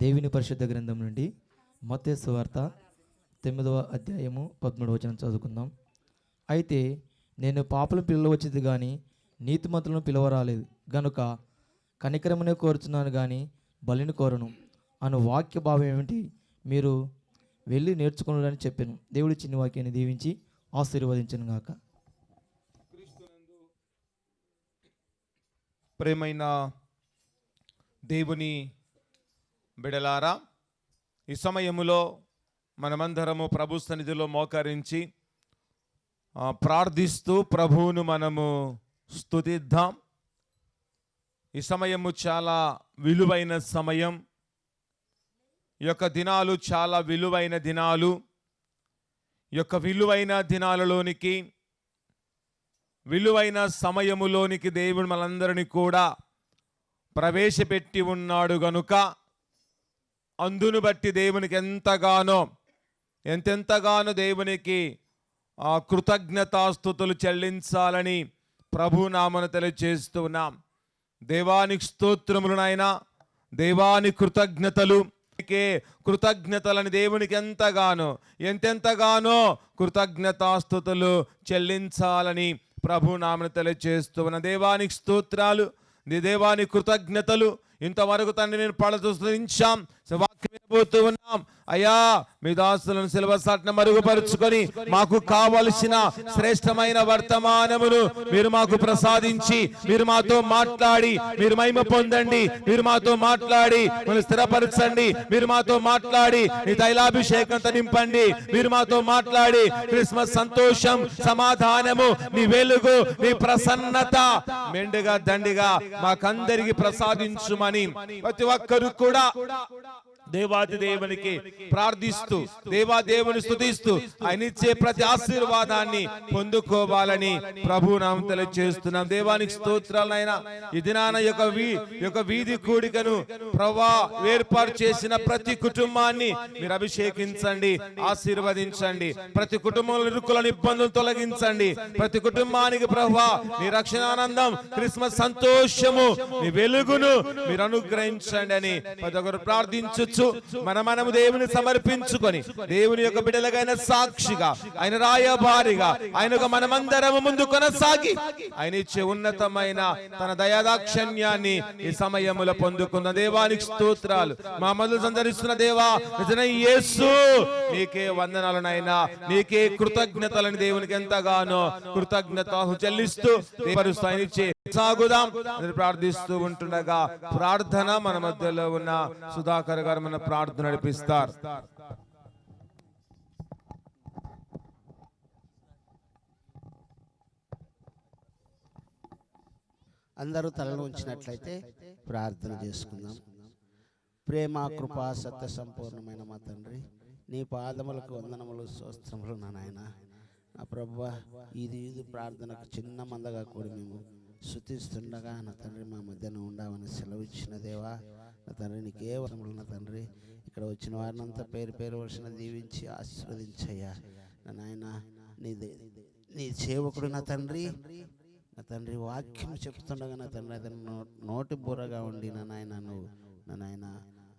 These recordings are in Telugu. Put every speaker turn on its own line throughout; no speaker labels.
దేవుని పరిశుద్ధ గ్రంథం నుండి మతే వార్త తొమ్మిదవ అధ్యాయము పదమూడవ వచనం చదువుకుందాం. అయితే నేను పాపలను పిలవచ్చింది కానీ నీతిమంతులను పిలవరాలేదు. గనుక కనికరమునే కోరుచున్నాను కానీ బలిని కోరను. అను వాక్య భావం ఏమిటి? మీరు వెళ్ళి నేర్చుకున్నాడని చెప్పాను. దేవుడి చిన్న వాక్యాన్ని దీవించి ఆశీర్వదించను గాక.
ప్రేమైన దేవుని బిడలారా ఈ సమయములో మనమందరము ప్రభు సన్నిధిలో మోకరించి ప్రార్థిస్తూ ప్రభువును మనము స్తుతిద్దాం. ఈ సమయము చాలా విలువైన సమయం. ఈ యొక్క దినాలు చాలా విలువైన దినాలు. ఈ యొక్క విలువైన దినాలలోనికి విలువైన సమయములోనికి దేవుడు మనందరినీ కూడా ప్రవేశపెట్టి ఉన్నాడు గనుక అందును బట్టి దేవునికి ఎంతగానో ఎంతెంతగానో దేవునికి కృతజ్ఞతాస్థుతులు చెల్లించాలని ప్రభు నామను తెలియజేస్తున్నాం దేవానికి స్తోత్రములు నాయన దేవాని కృతజ్ఞతలు కృతజ్ఞతలని దేవునికి ఎంతగానో ఎంతెంతగానో కృతజ్ఞతాస్థుతులు చెల్లించాలని ప్రభు నామను తెలియజేస్తూ ఉన్న. దేవానికి స్తోత్రాలు నీ దేవాని కృతజ్ఞతలు ఇంతవరకు తండ్రి నేను పడదృష్టించాం వాక్యం పోతూ ఉన్నాం. అయ్యా మీ దాసులను సిలబసాట్న మరుగుపరుచుకొని మాకు కావలసిన శ్రేష్టమైన వర్తమానమును మీరు మాకు ప్రసాదించి మీరు మాతో మాట్లాడి మీరు మహిమ పొందండి మీరు మాతో మాట్లాడి మీరు స్థిరపరచండి మీరు మాతో మాట్లాడి మీ తైలాభిషేకంతో నింపండి మీరు మాతో మాట్లాడి క్రిస్మస్ సంతోషం సమాధానము మీ వెలుగు మీ ప్రసన్నత మెండుగా దండిగా మాకందరికి ప్రసాదించుమని ప్రతి ఒక్కరు కూడా దేవాది దేవునికి ప్రార్థిస్తూ దేవా దేవుని స్తుతిస్తూ ఆయన ఇచ్చే ప్రతి ఆశీర్వాదాన్ని పొందుకోవాలని ప్రభు నామం తెలియజేస్తున్నాం దేవానికి స్తోత్రాలైనా ఈ దినాన యొక్క వీ యొక్క వీధి కూడికను ప్రభా ఏర్పాటు చేసిన ప్రతి కుటుంబాన్ని మీరు అభిషేకించండి ఆశీర్వదించండి ప్రతి కుటుంబంలో ఇరుకులను ఇబ్బందులు తొలగించండి. ప్రతి కుటుంబానికి ప్రభా మీ రక్షణానందం క్రిస్మస్ సంతోషము మీ వెలుగును మీరు అనుగ్రహించండి అని ప్రతి ఒక్కరు ప్రార్థించొచ్చు మన మనము దేవుని సమర్పించుకొని దేవుని యొక్క బిడ్డలకైన సాక్షిగా ఆయన రాయబారిగా ఆయన ఒక మనమందరము ముందు కొనసాగి ఆయన ఇచ్చే ఉన్నతమైన తన దయాదాక్షణ్యాన్ని ఈ సమయములో పొందుకున్న దేవానికి స్తోత్రాలు. మా మొదలు సందరిస్తున్న దేవా నిజమైన యేసు నీకే వందనాలనైనా నీకే కృతజ్ఞతలని దేవునికి ఎంతగానో కృతజ్ఞత చెల్లిస్తూ పరుస్తూ సాగుదాం. ప్రార్థిస్తూ ఉంటుండగా ప్రార్థన మన మధ్యలో ఉన్న సుధాకర్ గారు మన ప్రార్థన నడిపిస్తారు.
అందరూ తలను ఉంచినట్లయితే ప్రార్థన చేసుకుందాం. ప్రేమ కృపా సత్య సంపూర్ణమైన మా తండ్రి నీ పాదములకు వందనములు స్వస్థములు నా నాయన. నా ప్రభు ఇది ఇది ప్రార్థనకు చిన్న మందగా కూడి మేము శుతిస్తుండగా నా తండ్రి మా మధ్యన ఉండవని సెలవు ఇచ్చిన దేవా నా తండ్రి నీకే వరములు నా తండ్రి ఇక్కడ వచ్చిన వారినంతా పేరు పేరు వర్షణ దీవించి ఆశీర్వదించయ్యా. నా నాయన నీ నీ సేవకుడు నా తండ్రి. నా తండ్రి వాక్యం చెప్తుండగా నా తండ్రి అతను నోటి బుర్రగా ఉండి నా నాయన నువ్వు నా నాయన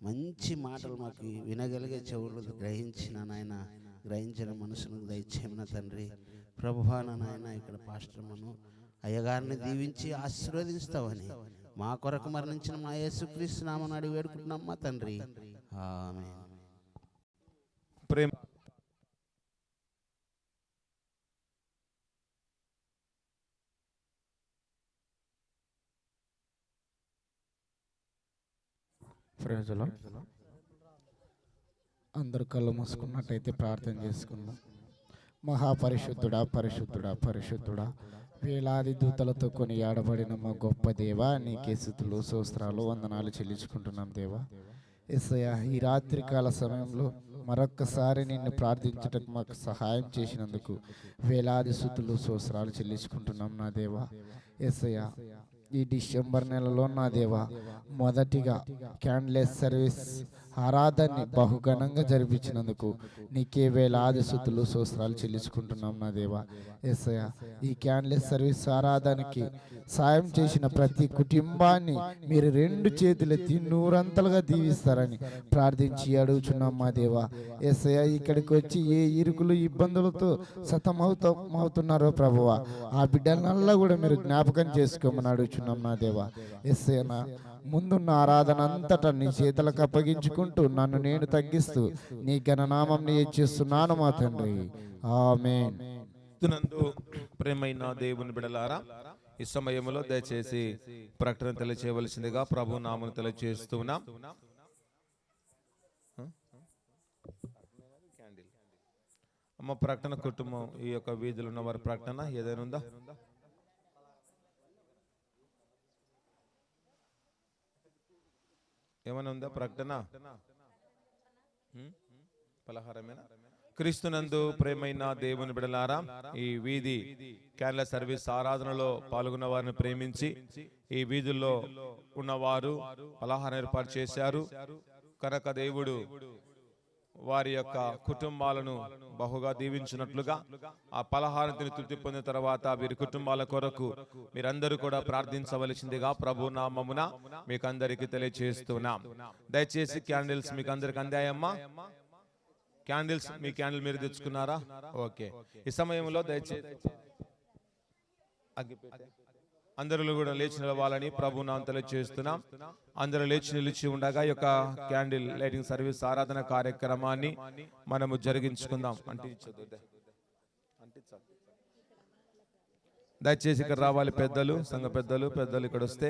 మంచి మాటలు మాకు వినగలిగే చెవులు గ్రహించిన నాయన గ్రహించిన మనసును దయచేయము తండ్రి. ప్రభువా నా నాయన ఇక్కడ పాశ్రమను అయ్యగారిని దీవించి ఆశీర్వదిస్తావని. మా కొరకు మరణించిన మా యేసుక్రీస్తు నామని అడిగి వేడుకుంటున్నాం మా తండ్రి. ఆమె
ప్రేమ
ఫ్రెండ్స్లో అందరు కళ్ళు మూసుకున్నట్టయితే ప్రార్థన చేసుకుందాం. మహాపరిశుద్ధుడా పరిశుద్ధుడా పరిశుద్ధుడా వేలాది దూతలతో కొని ఆడబడిన మా గొప్ప దేవా నీకే స్థుతులు సోస్త్రాలు వందనాలు చెల్లించుకుంటున్నాం దేవా. ఎస్ఐ ఈ రాత్రికాల సమయంలో మరొక్కసారి నిన్ను ప్రార్థించటకు మాకు సహాయం చేసినందుకు వేలాది స్థుతులు సోస్రాలు చెల్లించుకుంటున్నాం నా దేవా. ఎస్ఐ ఈ డిసెంబర్ నెలలో నా దేవా మొదటిగా క్యాండ్లెస్ సర్వీస్ ఆరాధనని బహుఘనంగా జరిపించినందుకు నీకే వేలాది శుద్ధులు సూస్త్రాలు చెల్లించుకుంటున్నాం నా దేవా. ఎస్ఐ ఈ క్యాన్లెస్ సర్వీస్ ఆరాధనకి సాయం చేసిన ప్రతి కుటుంబాన్ని మీరు రెండు చేతులెత్తి నూరంతలుగా దీవిస్తారని ప్రార్థించి అడుగుచున్నాం మా దేవా. ఎస్ఐ ఇక్కడికి వచ్చి ఏ ఇరుకులు ఇబ్బందులతో సతమవుతా అవుతున్నారో ప్రభువా. ఆ బిడ్డలనల్లా కూడా మీరు జ్ఞాపకం చేసుకోమని అడుగుచున్నాం నా దేవా. ఎస్ఐనా ముందున్న ఆరాధన అంతటా నీ చేతులకు అప్పగించుకుంటూ నన్ను నేను తగ్గిస్తూ నీ ఘననామం చేస్తున్నాను మా తండ్రి.
ఆమె ప్రేమైన దేవుని బిడలారా ఈ సమయంలో దయచేసి ప్రకటన తెలియచేయవలసిందిగా ప్రభు నామను తెలియచేస్తున్నాం అమ్మ ప్రకటన కుటుంబం ఈ యొక్క వీధులు ఉన్న వారి ప్రకటన ఏదైనా ఉందా? ఏమైనా ఉందా? ప్రకటన? పలహారమేనా? క్రీస్తునందు ప్రేమైన దేవుని బిడలారా ఈ వీధి క్యాన్ల సర్వీస్ ఆరాధనలో పాల్గొన్న వారిని ప్రేమించి ఈ వీధుల్లో ఉన్నవారు పలహారం ఏర్పాటు చేశారు. కనుక దేవుడు వారి యొక్క కుటుంబాలను బహుగా దీవించినట్లుగా ఆ పలహారం తిని తృప్తి పొందిన తర్వాత వీరి కుటుంబాల కొరకు మీరందరూ కూడా ప్రార్థించవలసిందిగా ప్రభు నామమున మీకు అందరికీ తెలియజేస్తున్నాం దయచేసి క్యాండిల్స్ మీకు అందరికి అందాయమ్మా. క్యాండిల్స్ మీ క్యాండిల్ మీరు తెచ్చుకున్నారా? ఓకే. ఈ సమయంలో దయచేసి అగ్గిపెట్టే. అందరిలో కూడా లేచి నిలవాలని ప్రభు నాం తెలియజేస్తున్నాం అందరూ లేచి నిలిచి ఉండగా ఈ యొక్క క్యాండిల్ లైటింగ్ సర్వీస్ ఆరాధన కార్యక్రమాన్ని మనము జరిగించుకుందాం. అంటే దయచేసి ఇక్కడ రావాలి పెద్దలు సంఘ పెద్దలు పెద్దలు ఇక్కడ వస్తే.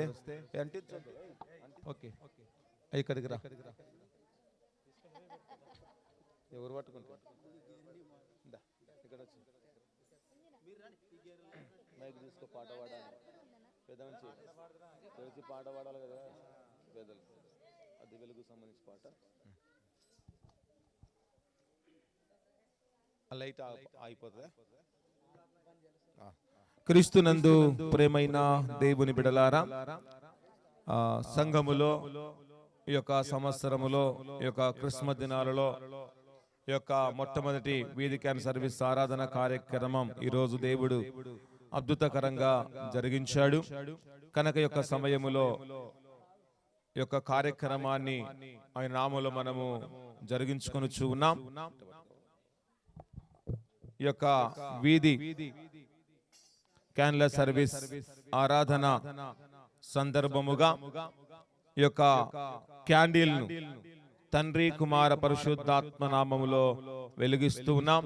ఓకే. ఇక్కడికి రా. ఎవరు పట్టుకుంటారు? ఇక్కడ మైక్ తీసుకో పాట పాడాలి పెద్ద మంచి తెలిసి పాట పాడాలి కదా. పెద్దలు అది వెలుగు సంబంధించి పాట. లైట్ అయిపోతుందా? క్రీస్తునందు ప్రేమైన దేవుని బిడలారా సంఘములో ఈ యొక్క సంవత్సరములో ఈ యొక్క క్రిస్మస్ దినాలలో ఈ యొక్క మొట్టమొదటి వీధి క్యాన్ సర్వీస్ ఆరాధన కార్యక్రమం ఈ రోజు దేవుడు అద్భుతకరంగా జరిగించాడు. కనుక యొక్క సమయములో ఈ యొక్క కార్యక్రమాన్ని ఆయన నామలో మనము జరిగించుకొని ఉన్నాం. ఈ యొక్క వీధి క్యాన్ల సర్వీస్ ఆరాధన సందర్భముగా ఈ యొక్క క్యాండిల్ తండ్రి కుమార పరిశుద్ధాత్మ నామములో వెలిగిస్తూ ఉన్నాం.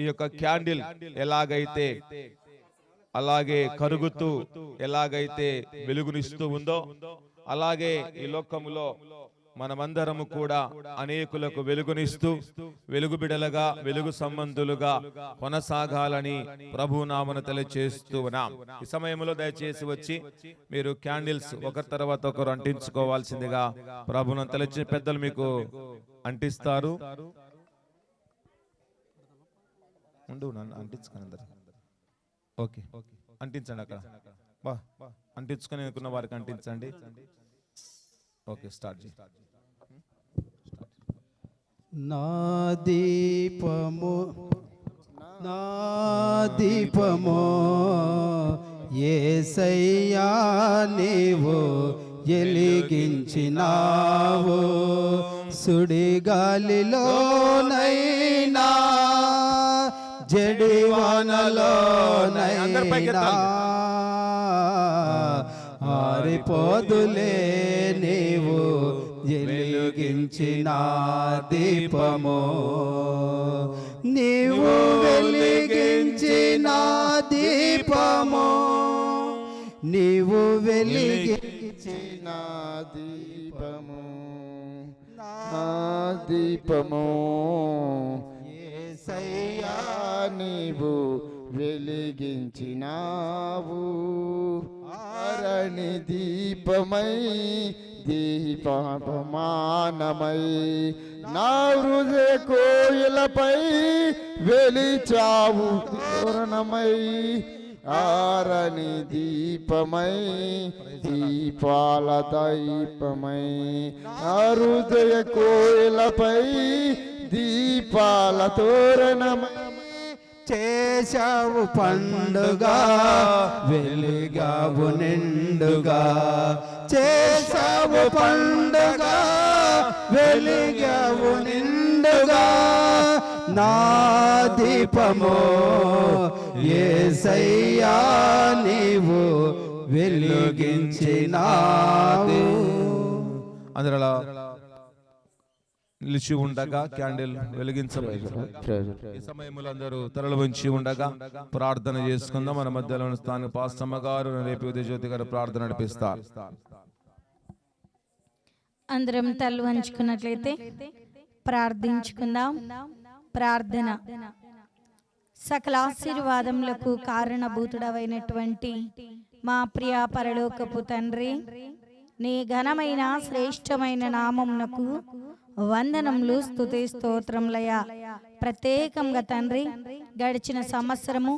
ఈ యొక్క క్యాండిల్ ఎలాగైతే అలాగే కరుగుతూ ఎలాగైతే వెలుగునిస్తూ ఉందో అలాగే ఈ లోకములో మనమందరము కూడా అనేకులకు వెలుగునిస్తూ వెలుగు బిడలుగా వెలుగు సంబంధులుగా కొనసాగాలని ప్రభు నామను తెలియచేస్తూ ఉన్నాం. ఈ సమయంలో దయచేసి వచ్చి మీరు క్యాండిల్స్ ఒకరి తర్వాత ఒకరు అంటించుకోవాల్సిందిగా ప్రభును తెలియచే పెద్దలు మీకు అంటిస్తారు. అందరు ఓకే. అంటించండి అక్కడ. బా. అంటించుకొని అనుకున్న వారికి అంటించండి. ఓకే స్టార్ట్
నా దీపము నా దీపము ఏసయ్యా నీవు ఎలిగించినావు సుడిగాలిలోనైనా
పైకి
జడివానలోనైనా ఆరిపోదులే నీవు వెలిగించిన దీపము. నీవు వెలిగించిన దీపము. నీవు వెలిగించిన
దీపము. నా దీపము.
యేసయ్యా
నీవు వెలిగించినావు. ఆరణి దీపమై దీపమానమై నా హృదయ కోయిలపై వెలిచావు తోరణమై. ఆరణి దీపమై దీపాల దీపమై నా హృదయ కోయిలపై దీపాల తోరణమై
చేశావు పండుగ వెలుగావు నిండుగా. చేశావు పండుగ వెలుగావు నిండుగా. నా దీపము ఏసయ్యా నీవు వెలిగించినావు.
అందరూ నిలిచి ఉండగా క్యాండిల్ వెలిగించబడింది. ఈ సమయంలో అందరూ తరలి వంచి ఉండగా ప్రార్థన చేసుకుందాం. మన మధ్యలో ఉన్న స్థానిక పాస్తమ్మ గారు రేపు ఉదయ జ్యోతి గారు ప్రార్థన నడిపిస్తారు.
అందరం తల్లు వంచుకున్నట్లయితే ప్రార్థించుకుందాం. ప్రార్థన. సకల ఆశీర్వాదములకు కారణభూతుడవైనటువంటి మా ప్రియ పరలోకపు తండ్రి నీ ఘనమైన శ్రేష్టమైన నామమునకు వందనములు స్తుతి స్తోత్రములయ ప్రత్యేకంగా తండ్రి గడిచిన సంవత్సరము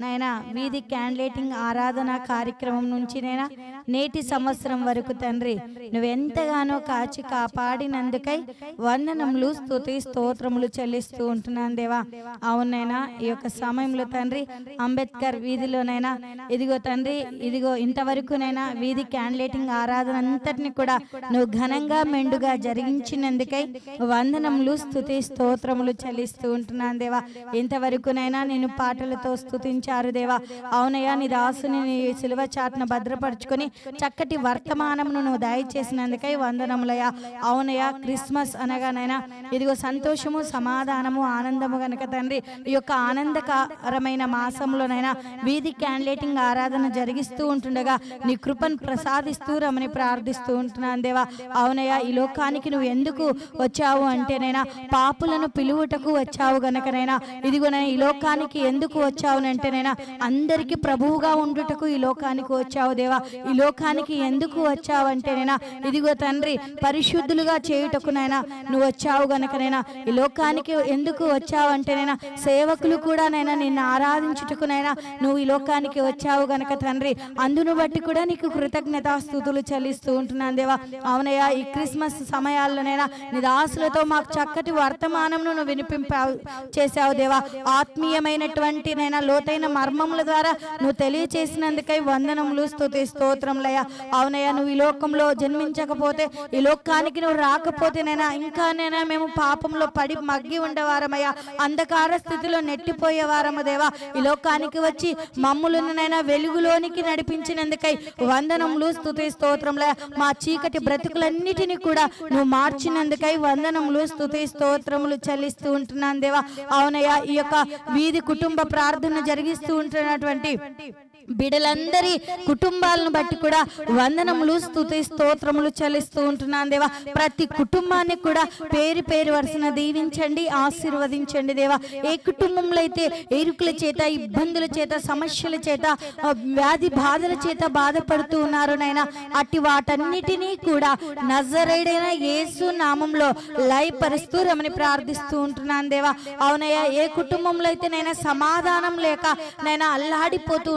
నైనా వీధి క్యాండిలేటింగ్ ఆరాధన కార్యక్రమం నుంచి నైనా నేటి సంవత్సరం వరకు తండ్రి నువ్వెంతగానో కాచి కాపాడినందుకై వందనములు స్థుతి స్తోత్రములు చెల్లిస్తూ ఉంటున్నాను దేవా. అవునైనా ఈ యొక్క సమయంలో తండ్రి అంబేద్కర్ వీధిలోనైనా ఇదిగో తండ్రి ఇదిగో ఇంతవరకునైనా వీధి క్యాండిలేటింగ్ ఆరాధన అంతటిని కూడా నువ్వు ఘనంగా మెండుగా జరిగించినందుకై వందనములు స్థుతి స్తోత్రములు చెల్లిస్తూ ఉంటున్నాను దేవా. ఇంతవరకునైనా నేను పాటలతో స్తుతించారు దేవా. అవునయ్యా నీ దాసుని నీ సిలువ చాటున భద్రపరుచుకొని చక్కటి వర్తమానమును నువ్వు దయచేసినందుకై వందనములయ్యా. అవునయ్యా క్రిస్మస్ అనగానైనా ఇదిగో సంతోషము సమాధానము ఆనందము గనక తండ్రి ఈ యొక్క ఆనందకరమైన మాసంలోనైనా వీధి క్యాండిలేటింగ్ ఆరాధన జరిగిస్తూ ఉంటుండగా నీ కృపను ప్రసాదిస్తూ రమని ప్రార్థిస్తూ ఉంటున్నాను దేవా. అవునయ్యా ఈ లోకానికి నువ్వు ఎందుకు వచ్చావు అంటేనైనా పాపులను పిలువుటకు వచ్చావు గనకనైనా? ఇదిగోనైనా ఈ లోకానికి ఎందుకు వచ్చావు అంటేనైనా అందరికీ ప్రభువుగా ఉండుటకు ఈ లోకానికి వచ్చావు దేవా. ఈ లోకానికి ఎందుకు వచ్చావు అంటేనైనా ఇదిగో తండ్రి పరిశుద్ధులుగా చేయుటకునైనా నువ్వు వచ్చావు గనకనైనా ఈ లోకానికి ఎందుకు వచ్చావు అంటేనైనా సేవకులు కూడా నైనా నిన్ను ఆరాధించుటకునైనా నువ్వు ఈ లోకానికి వచ్చావు గనక తండ్రి. అందును బట్టి కూడా నీకు కృతజ్ఞతాస్థుతులు చెల్లిస్తూ ఉంటున్నాను దేవా. అవునయ్యా ఈ క్రిస్మస్ సమయాల్లోనైనా నీ దాసులతో మాకు చక్కటి వర్తమానంను నువ్వు వినిపింపావు చేశావు దేవా. ఆత్మీయమైనటువంటి నైనా లోతైన మర్మముల ద్వారా నువ్వు తెలియచేసినందుకై వందనములు స్థుతి స్తోత్రములయ్యా. అవునయ్యా నువ్వు ఈ లోకంలో జన్మించకపోతే ఈ లోకానికి నువ్వు రాకపోతేనైనా ఇంకా నైనా మేము పాపంలో పడి మగ్గి ఉండేవారమయ్యా. అంధకార స్థితిలో నెట్టిపోయేవారము దేవా. ఈ లోకానికి వచ్చి మమ్ములనైనా వెలుగులోనికి నడిపించినందుకై వందనములు స్థుతి స్తోత్రములయ్యా. మా చీకటి బ్రతుకులన్నిటినీ కూడా నువ్వు మార్చినందుకై వందనములు స్థుతి స్తోత్రములు చెల్లిస్తూ ఉంటున్నాను దేవా. అవునయ్యా ఈ యొక్క వీధి కుటుంబ ప్రార్థన జరిగిస్తూ ఉంటున్నటువంటి బిడలందరి కుటుంబాలను బట్టి కూడా వందనములు స్థుతి స్తోత్రములు చెల్లిస్తూ ఉంటున్నాను దేవా. ప్రతి కుటుంబాన్ని కూడా పేరు పేరు వరుసన దీవించండి ఆశీర్వదించండి దేవా. ఏ కుటుంబంలో అయితే ఎరుకుల చేత ఇబ్బందుల చేత సమస్యల చేత వ్యాధి బాధల చేత బాధపడుతూ ఉన్నారు నాయన అట్టి వాటన్నిటినీ కూడా నజరేడైన యేసు నామంలో లయపరుస్తూ రమని ప్రార్థిస్తూ ఉంటున్నాను దేవా. అవునయ్యా ఏ కుటుంబంలో అయితే నైనా సమాధానం లేక నైనా అల్లాడిపోతూ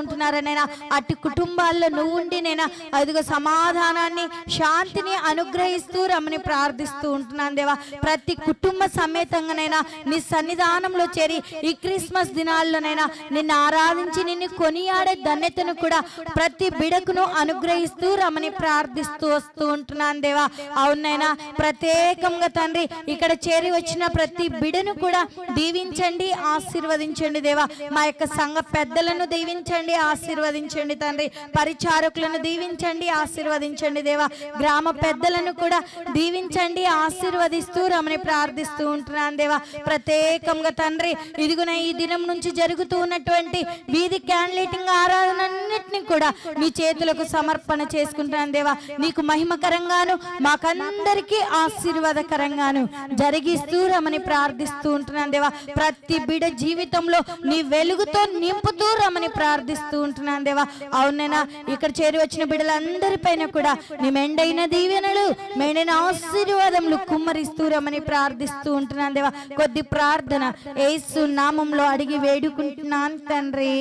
ఉంటున్నారనైనా అటు కుటుంబాల్లో నువ్వు ఉండి నైనా అదిగో సమాధానాన్ని శాంతిని అనుగ్రహిస్తూ రమని ప్రార్థిస్తూ ఉంటున్నాను దేవా. ప్రతి కుటుంబ సమేతంగానైనా నీ సన్నిధానంలో చేరి ఈ క్రిస్మస్ దినాల్లోనైనా నిన్ను ఆరాధించి నిన్ను కొనియాడే ధన్యతను కూడా ప్రతి బిడకును అనుగ్రహిస్తూ రమని ప్రార్థిస్తూ వస్తూ ఉంటున్నాను దేవా. అవునైనా ప్రత్యేకంగా తండ్రి ఇక్కడ చేరి వచ్చిన ప్రతి బిడను కూడా దీవించండి ఆశీర్వదించండి దేవా. మా యొక్క సంఘ పెద్దలను దీవించండి ఆశీర్వదించండి తండ్రి. పరిచారకులను దీవించండి ఆశీర్వదించండి దేవా. గ్రామ పెద్దలను కూడా దీవించండి ఆశీర్వదిస్తూ రమని ప్రార్థిస్తూ ఉంటున్నాను దేవా. ప్రత్యేకంగా తండ్రి ఇదిగున ఈ దినం నుంచి జరుగుతూ ఉన్నటువంటి వీధి క్యాండిలేటింగ్ ఆరాధన అన్నిటిని కూడా మీ చేతులకు సమర్పణ చేసుకుంటున్నాను దేవా. నీకు మహిమకరంగాను మాకందరికీ ఆశీర్వాదకరంగాను జరిగిస్తూ రమని ప్రార్థిస్తూ ఉంటున్నాను దేవా. ప్రతి బిడ జీవితంలో నీ వెలుగుతో నింపుతూ రమని ప్రార్థిస్తూ ఉంటున్నాను దేవా. అవునైనా ఇక్కడ చేరి వచ్చిన బిడ్డలందరిపైన కూడా నీ మెండైన దీవెనలు మెండైన ఆశీర్వాదములు కుమ్మరిస్తూ రమని ప్రార్థిస్తూ ఉంటున్నాను దేవా. కొద్ది ప్రార్థన యేసు నామంలో అడిగి వేడుకుంటున్నాను తండ్రి.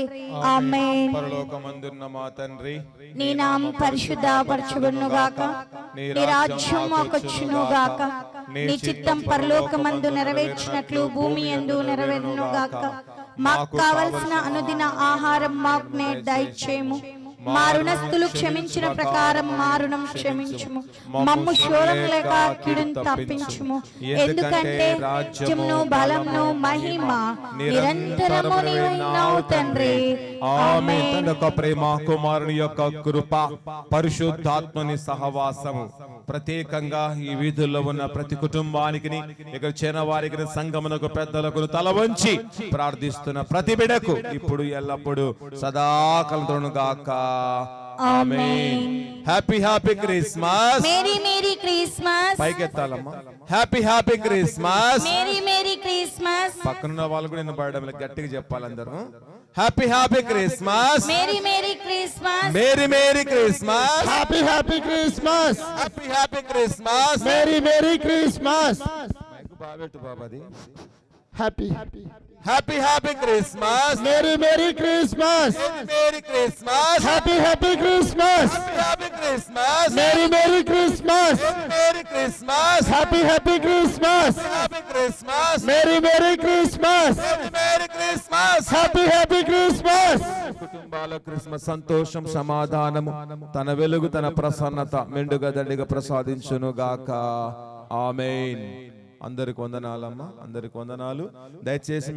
ఆమేన్.
పరలోకమందున్న మా తండ్రి
నీ నామం పరిశుద్ధ పరచబడును గాక నీ రాజ్యం మాకొచ్చును గాక నీ చిత్తం పరలోకమందు నెరవేర్చినట్లు భూమి యందు నెరవేరును గాక మాకు కావలసిన అనుదిన ఆహారం మాకు దయచేయము. మా రుణస్థులు క్షమించిన ప్రకారం మా రుణం క్షమించుము. మమ్ము శూలం లేక కిడును తప్పించుము. ఎందుకంటే రాజ్యమును బలమును మహిమ నిరంతరము నీవైనావు తండ్రి.
ఆమె
ఆమేన్.
తన యొక్క ప్రేమ కుమారుని యొక్క కృప పరిశుద్ధాత్మని సహవాసము ప్రత్యేకంగా ఈ వీధుల్లో ఉన్న ప్రతి కుటుంబానికి ఇక్కడ చేరిన వారికి సంగమునకు పెద్దలకు తల వంచి ప్రార్థిస్తున్న ప్రతి బిడకు ఇప్పుడు ఎల్లప్పుడు సదాకలతోను గాక. Happy happy Christmas
merry merry Christmas
పైకెత్తాలమ్మా. Happy happy Christmas
merry merry Christmas
పక్కనున్న వాళ్ళు కూడా నేను పాడడం గట్టిగా చెప్పాలి అందరూ. Happy happy Christmas
merry merry Christmas
merry merry Christmas
happy happy Christmas
happy happy Christmas
merry merry Christmas
బాబెట్టు బాబాది.
Happy
happy happy Christmas
merry merry Christmas
merry Christmas
happy happy Christmas
happy Christmas
merry merry Christmas
merry Christmas
happy happy Christmas
happy Christmas
merry merry Christmas
merry Christmas
happy happy Christmas
కుటుంబాల క్రిస్మస్ సంతోషం సమాధానము తన వెలుగు తన ప్రసన్నత మెండుగా దండిగా ప్రసాదించును గాక ఆమెన్ అందరికి వందనాలమ్మా అందరికి వందనాలు దయచేసి మీ